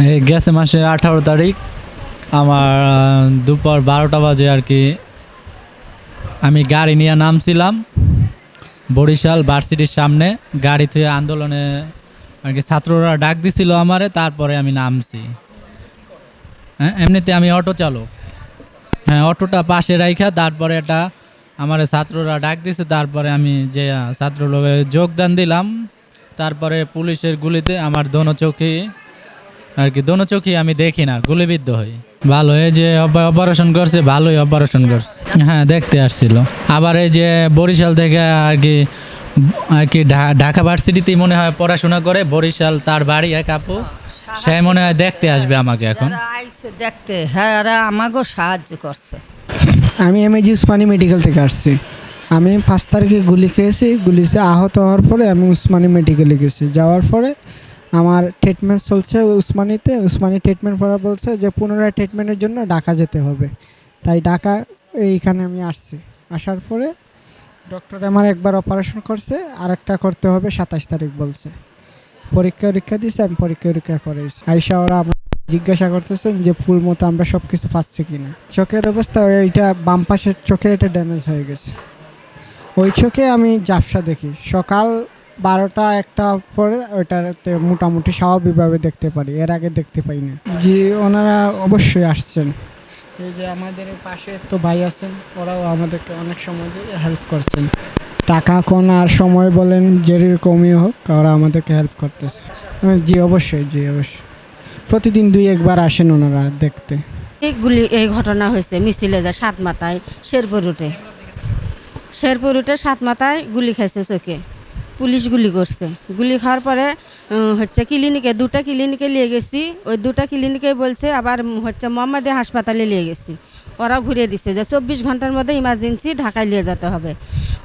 গেছে মাসের আঠারো তারিখ আমার দুপুর বারোটা বাজে আর কি। আমি গাড়ি নিয়ে নামছিলাম বরিশাল ভার্সিটির সামনে। গাড়ি থেকে আন্দোলনে আর কি ছাত্ররা ডাক দিছিল আমারে তারপরে আমি নামছি। হ্যাঁ এমনিতে আমি অটো চালক। হ্যাঁ অটোটা পাশে রাইখা তারপরে এটা আমার ছাত্ররা ডাক দিছে তারপরে আমি যে আহ, ছাত্র লোকে যোগদান দিলাম। তারপরে পুলিশের গুলিতে আমার দোনো চোখে আর কি দোনো চোখে আমি দেখি না গুলিবিদ্ধ হই। ভালো এই যে অপারেশন করছে ভালোই অপারেশন করছে। হ্যাঁ দেখতে আসছিল। আবার এই যে বরিশাল থেকে আর কি আর কি ঢা- ঢাকা ভার্সিটিতেই মনে হয় পড়াশোনা করে বরিশাল তার বাড়ি এক আপু। সে মনে হয় দেখতে আসবে আমাকে এখন। দেখতে হ্যাঁ আমাকেও সাহায্য করছে। আমি এমএজি উসমানী মেডিকেল থেকে আসছি। আমি পাঁচ তারিখে গুলি খেয়েছি গুলিতে আহত হওয়ার পরে আমি উসমানী মেডিকেলে গেছি। যাওয়ার পরে আমার ট্রিটমেন্ট চলছে উসমানিতে। উসমানী ট্রিটমেন্ট করা বলছে যে, পুনরায় ট্রিটমেন্টের জন্য ঢাকা যেতে হবে। তাই ঢাকা এইখানে আমি আসছি। আসার পরে ডক্টর আমার একবার অপারেশন করছে আর একটা করতে হবে সাতাশ তারিখ বলছে। পরীক্ষা পরীক্ষা দিয়েছে আমি পরীক্ষা পরীক্ষা করেছি আইসা ওরা আমার জিজ্ঞাসা করতেছেন যে, ফুল মতো আমরা সব কিছু পাচ্ছি কিনা। চোখের অবস্থা এইটা বাম পাশের চোখে এটা ড্যামেজ হয়ে গেছে। ওই চোখে আমি জাপসা দেখি। সকাল বারোটা একটা পরে ওইটাতে মোটামুটি স্বাভাবিকভাবে দেখতে পারি এর আগে দেখতে পাই না জি ওনারা অবশ্যই আসছেন। এই যে আমাদের পাশে তো ভাই আছেন ওরাও আমাদেরকে অনেক সময় দিয়ে হেল্প করছেন। টাকা কোন আর সময় বলেন যেরকমই হোক ওরা আমাদেরকে হেল্প করতেছে। জি অবশ্যই জি অবশ্যই। প্রতিদিন দুই একবার আসেন ওনারা দেখতে। এই গুলি এই ঘটনা হয়েছে মিছিলে যা সাত মাথায় শেরপুর রুটে। শেরপুর রুটে সাত মাথায় গুলি খাইছে চোখে। পুলিশ গুলি করছে। গুলি খাওয়ার পরে হচ্ছে ক্লিনিকে দুটা ক্লিনিকে নিয়ে গেছি। ওই দুটা ক্লিনিকে বলছে আবার হচ্ছে মোহাম্মদী হাসপাতালে নিয়ে গেছি। ওরা ঘুরিয়ে দিছে যে চব্বিশ ঘণ্টার মধ্যে ইমার্জেন্সি ঢাকায় নিয়ে যেতে হবে।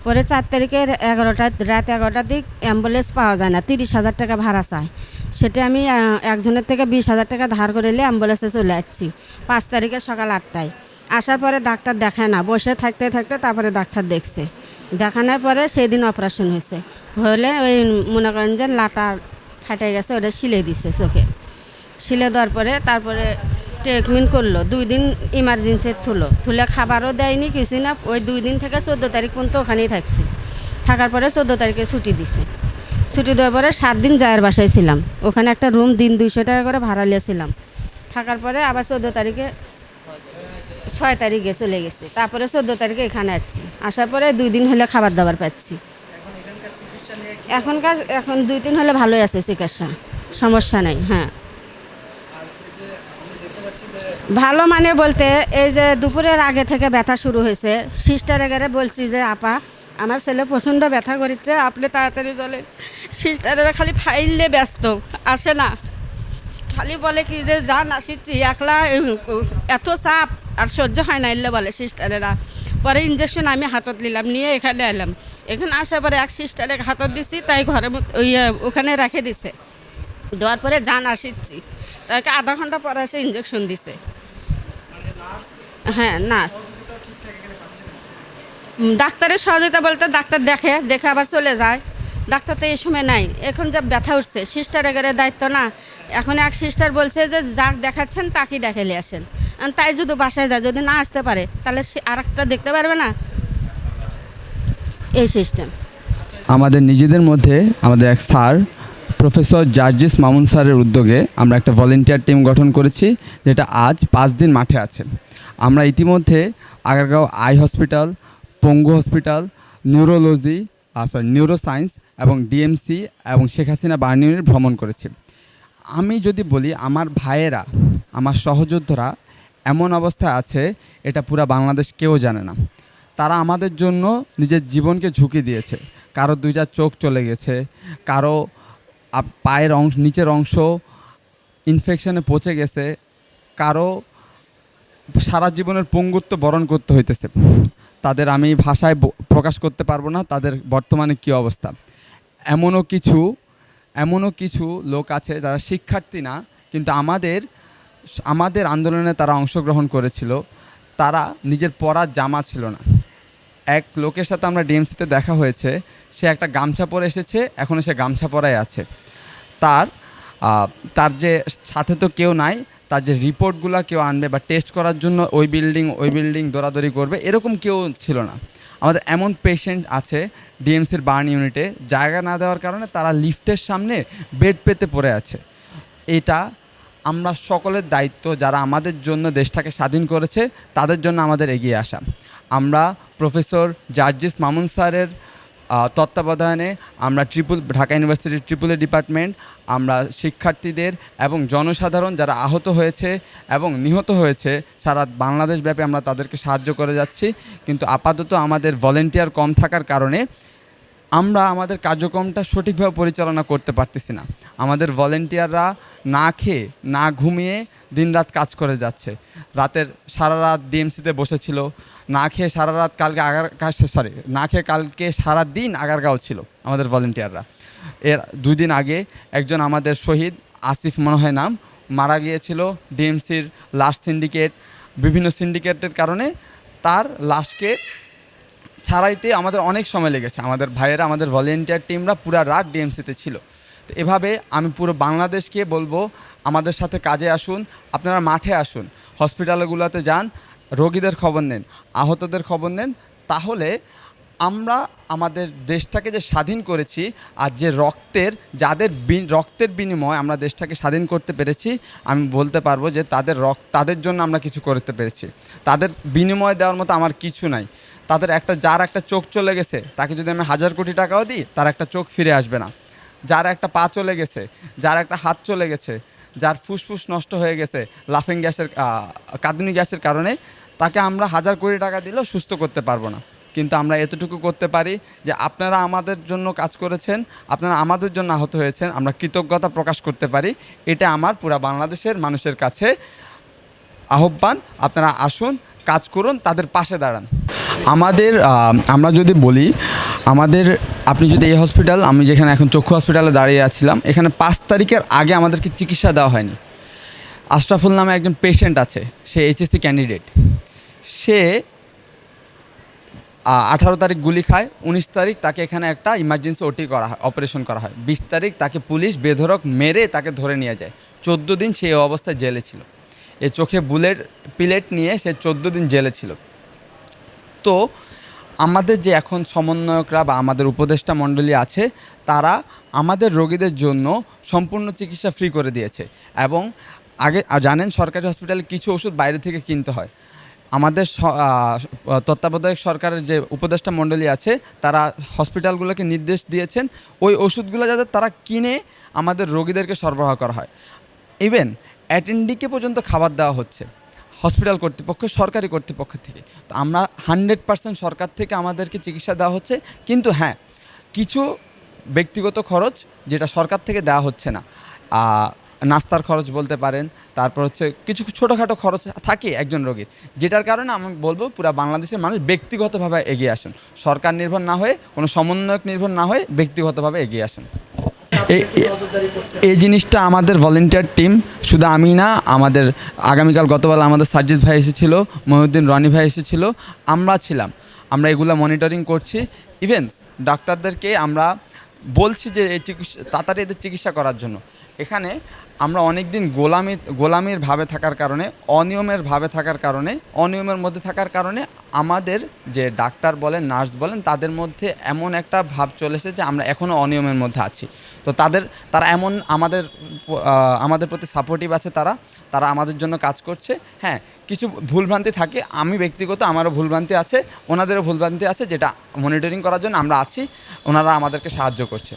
পরে চার তারিখের এগারোটা, রাত এগারোটার দিক অ্যাম্বুলেন্স পাওয়া যায় না। তিরিশ হাজার টাকা ভাড়া চায়। সেটা আমি একজনের থেকে বিশ হাজার টাকা ধার করে নিয়ে অ্যাম্বুলেন্সে চলে আসছি। পাঁচ তারিখে সকাল আটটায়। আসার পরে ডাক্তার দেখায় না। বসে থাকতে থাকতে তারপরে ডাক্তার দেখছে। দেখানোর পরে সেই দিন অপারেশন হয়েছে। হলে ওই মনে করেন যে লাটা ফাটে গেছে, ওটা শিলে দিছে চোখে। শিলে দেওয়ার পরে তারপরে ট্রিটমেন্ট করল। দুই দিন ইমার্জেন্সি থুলো। থুলে খাবারও দেয়নি কিছু না। ওই দুই দিন থেকে চোদ্দ তারিখ পর্যন্ত ওখানেই থাকছি। থাকার পরে চোদ্দ তারিখে ছুটি দিছে। ছুটি দেওয়ার পরে সাত দিন জায়ের বাসায় ছিলাম। ওখানে একটা রুম দিন দুইশো টাকা করে ভাড়া নিয়েছিলাম থাকার পরে আবার চোদ্দ তারিখে ছয় তারিখে চলে গেছে। তারপরে চোদ্দ তারিখে এখানে আসছি। আসার পরে দুই দিন হলে খাবার দাবার পাচ্ছি। এখনকার, এখন দুই দিন হলে ভালোই আছে চিকিৎসা। সমস্যা নেই হ্যাঁ। ভালো মানে বলতে এই যে দুপুরের আগে থেকে ব্যথা শুরু হয়েছে। সিস্টার এগারে বলছি যে, আপা, আমার ছেলে প্রচণ্ড ব্যথা করিচ্ছে। আপনি তাড়াতাড়ি চলে সিস্টারেরা খালি ফাইলে ব্যস্ত। আসে না। খালি বলে কি যে যান আসিচ্ছি একলা এত চাপ, আর সহ্য হয় না, এলে বলে সিস্টারেরা। পরে ইঞ্জেকশন আমি হাতত নিলাম, নিয়ে এখানে এলাম। এখানে আসার পরে এক সিস্টারে হাতত দিছি, তাই ঘরে ওখানে রেখে দিছে। দেওয়ার পরে যান আসিচ্ছি তাকে আধা ঘণ্টা পরে এসে ইঞ্জেকশন দিছে। হ্যাঁ নার্স। ডাক্তারের সহযোগিতা বলতে ডাক্তার দেখে দেখে আবার চলে যায়। ডাক্তার তো এই সময় নাই। এখন যা ব্যথা উঠছে, সিস্টার এগারে দায়িত্ব না। এখন এক সিস্টার বলছে যে যাক দেখাচ্ছেন তাকেই দেখালে আসেন। তাই যদি বাসায় যায়, যদি না আসতে পারে, তাহলে সে আর দেখতে পারবে না? এই সিস্টেম। আমাদের নিজেদের মধ্যে আমাদের এক স্যার, প্রফেসর জার্জিস মামুন স্যারের উদ্যোগে আমরা একটা ভলেন্টিয়ার টিম গঠন করেছি, যেটা আজ পাঁচ দিন মাঠে আছে। আমরা ইতিমধ্যে আগারগাঁও আই হসপিটাল, পঙ্গু hospital, neurology sorry neuro science এবং ডিএমসি এবং শেখ হাসিনা বার্ন ইউনিট ভ্রমণ করেছি। আমি যদি বলি, আমার ভাইয়েরা, আমার সহযোদ্ধারা এমন অবস্থায় আছে, এটা পুরা বাংলাদেশ কেউ জানে না। তারা আমাদের জন্য নিজের জীবনকে ঝুঁকি দিয়েছে। কারও দুইটা চোখ চলে গেছে, কারও পায়ের অংশ, নিচের অংশ ইনফেকশনে পচে গেছে, কারও সারা জীবনের পঙ্গুত্ব বরণ করতে হইতেছে। তাদের আমি ভাষায় প্রকাশ করতে পারব না, তাদের বর্তমানে কী অবস্থা। এমনও কিছু এমনও কিছু লোক আছে যারা শিক্ষার্থী না, কিন্তু আমাদের আমাদের আন্দোলনে তারা অংশগ্রহণ করেছিল। তারা নিজের পরার জামা ছিল না। এক লোকের সাথে আমরা ডিএমসিতে দেখা হয়েছে, সে একটা গামছা পরে এসেছে এখনও সে গামছা পরাই আছে। তার তার যে সাথে তো কেউ নাই, তার যে রিপোর্টগুলো কেউ আনবে বা টেস্ট করার জন্য ওই বিল্ডিং ওই বিল্ডিং দৌড়াদৌড়ি করবে, এরকম কেউ ছিল না। আমাদের এমন পেশেন্ট আছে ডিএমসির বার্ন ইউনিটে জায়গা না দেওয়ার কারণে তারা লিফটের সামনে বেড পেতে পড়ে আছে। এটা আমরা সকলের দায়িত্ব, যারা আমাদের জন্য দেশটাকে স্বাধীন করেছে, তাদের জন্য আমাদের এগিয়ে আসা। আমরা প্রফেসর জার্জিস মামুন স্যারের তত্ত্বাবধানে আমরা ট্রিপুল ঢাকা ইউনিভার্সিটির ট্রিপুলের ডিপার্টমেন্ট আমরা শিক্ষার্থীদের এবং জনসাধারণ যারা আহত হয়েছে এবং নিহত হয়েছে, সারা বাংলাদেশ ব্যাপী আমরা তাদেরকে সাহায্য করে যাচ্ছি। কিন্তু আপাতত আমাদের ভলেন্টিয়ার কম থাকার কারণে আমরা আমাদের কার্যক্রমটা সঠিকভাবে পরিচালনা করতে পারতেছি না। আমাদের ভলেন্টিয়াররা না খেয়ে, না ঘুমিয়ে দিনরাত কাজ করে যাচ্ছে। রাতের সারা রাত ডিএমসিতে বসেছিল। না খেয়ে সারা রাত কালকে আগার সরি না খেয়ে কালকে সারা দিন আগারগাঁও ছিল আমাদের ভলেন্টিয়াররা এর দুই দিন আগে একজন আমাদের শহীদ আসিফ মনে হয় নাম, মারা গিয়েছিল ডিএমসির লাশ সিন্ডিকেট বিভিন্ন সিন্ডিকেটের কারণে তার লাশকে ছাড়াইতে আমাদের অনেক সময় লেগেছে। আমাদের ভাইয়েরা, আমাদের ভলেন্টিয়ার টিমরা পুরা রাত ডিএমসিতে ছিল। এভাবে আমি পুরো বাংলাদেশকে বলব, আমাদের সাথে কাজে আসুন, আপনারা মাঠে আসুন, হসপিটালগুলোতে যান, রোগীদের খবর নেন, আহতদের খবর নেন, তাহলে আমরা আমাদের দেশটাকে যে স্বাধীন করেছি আর যে রক্তের, যাদের রক্তের বিনিময়ে আমরা দেশটাকে স্বাধীন করতে পেরেছি, আমি বলতে পারব যে তাদের রক্ত তাদের জন্য আমরা কিছু করতে পেরেছি। তাদের বিনিময় দেওয়ার মতো আমার কিছু নাই। তাদের একটা, যার একটা চোখ চলে গেছে, তাকে যদি আমি হাজার কোটি টাকাও দিই, তার একটা চোখ ফিরে আসবে না। যার একটা পা চলে গেছে, যার একটা হাত চলে গেছে, যার ফুসফুস নষ্ট হয়ে গেছে লাফিং গ্যাসের কাঁদুনি গ্যাসের কারণে, তাকে আমরা হাজার কোটি টাকা দিলেও সুস্থ করতে পারব না। কিন্তু আমরা এতটুকু করতে পারি যে আপনারা আমাদের জন্য কাজ করেছেন, আপনারা আমাদের জন্য আহত হয়েছেন, আমরা কৃতজ্ঞতা প্রকাশ করতে পারি। এটা আমার পুরা বাংলাদেশের মানুষের কাছে আহ্বান, আপনারা আসুন, কাজ করুন, তাদের পাশে দাঁড়ান। আমাদের আমরা যদি বলি আমাদের, আপনি যদি এই হসপিটাল আমি যেখানে এখন চক্ষু হসপিটালে দাঁড়িয়ে আছিলাম, এখানে পাঁচ তারিখের আগে আমাদেরকে চিকিৎসা দেওয়া হয়নি। আশরাফুল নামে একজন পেশেন্ট আছে, সে এইচএসসি ক্যান্ডিডেট সে আঠারো তারিখ গুলি খায়, উনিশ তারিখ তাকে এখানে একটা ইমার্জেন্সি ওটি করা হয় অপারেশন করা হয়। বিশ তারিখ তাকে পুলিশ বেধরক মেরে তাকে ধরে নিয়ে যায়। চোদ্দ দিন সে অবস্থায় জেলে ছিল। এ চোখে বুলেট পিলেট নিয়ে সে চোদ্দ দিন জেলে ছিল। তো আমাদের যে এখন সমন্বয়করা বা আমাদের উপদেষ্টা মণ্ডলী আছে, তারা আমাদের রোগীদের জন্য সম্পূর্ণ চিকিৎসা ফ্রি করে দিয়েছে এবং আগে জানেন সরকারি হসপিটালে কিছু ওষুধ বাইরে থেকে কিনতে হয়। আমাদের তত্ত্বাবধায়ক সরকারের যে উপদেষ্টা মণ্ডলী আছে, তারা হসপিটালগুলোকে নির্দেশ দিয়েছেন, ওই ওষুধগুলো যাতে তারা কিনে আমাদের রোগীদেরকে সরবরাহ করা হয়। ইভেন অ্যাটেন্ডিকে পর্যন্ত খাবার দেওয়া হচ্ছে। হসপিটাল কর্তৃপক্ষ, সরকারি কর্তৃপক্ষ থেকে। তো আমরা হান্ড্রেড পার্সেন্ট সরকার থেকে আমাদেরকে চিকিৎসা দেওয়া হচ্ছে, কিন্তু হ্যাঁ কিছু ব্যক্তিগত খরচ যেটা সরকার থেকে দেওয়া হচ্ছে না। নাস্তার খরচ বলতে পারেন, তারপর হচ্ছে কিছু ছোটোখাটো খরচ থাকে একজন রোগীর, যেটার কারণে আমি বলব পুরো বাংলাদেশের মানুষ ব্যক্তিগতভাবে এগিয়ে আসুন। সরকার নির্ভর না হয়ে, কোনো সমন্বয়ক নির্ভর না হয়ে ব্যক্তিগতভাবে এগিয়ে আসুন। এই জিনিসটা আমাদের ভলেন্টিয়ার টিম শুধু আমি না, আমাদের আগামীকাল গতকাল আমাদের সার্জিস ভাই এসেছিল, মহিউদ্দিন রনি ভাই এসেছিল, আমরা ছিলাম। আমরা এগুলো মনিটরিং করছি। ইভেন ডাক্তারদেরকে আমরা বলছি যে এই চিকিৎসা তাড়াতাড়ি এদের চিকিৎসা করার জন্য। এখানে আমরা অনেক দিন গোলামি, গোলামির ভাবে থাকার কারণে, অনিয়মের ভাবে থাকার কারণে, অনিয়মের মধ্যে থাকার কারণে আমাদের যে ডাক্তার বলেন, নার্স বলেন, তাদের মধ্যে এমন একটা ভাব চলে এসেছে যে আমরা এখনও অনিয়মের মধ্যে আছি। তো তাদের, তারা এমন আমাদের আমাদের প্রতি সাপোর্টিভ আছে তারা তারা আমাদের জন্য কাজ করছে। হ্যাঁ কিছু ভুলভ্রান্তি থাকে, আমি ব্যক্তিগত আমারও ভুলভ্রান্তি আছে, ওনাদেরও ভুলভ্রান্তি আছে, যেটা মনিটরিং করার জন্য আমরা আছি, ওনারা আমাদেরকে সাহায্য করছে।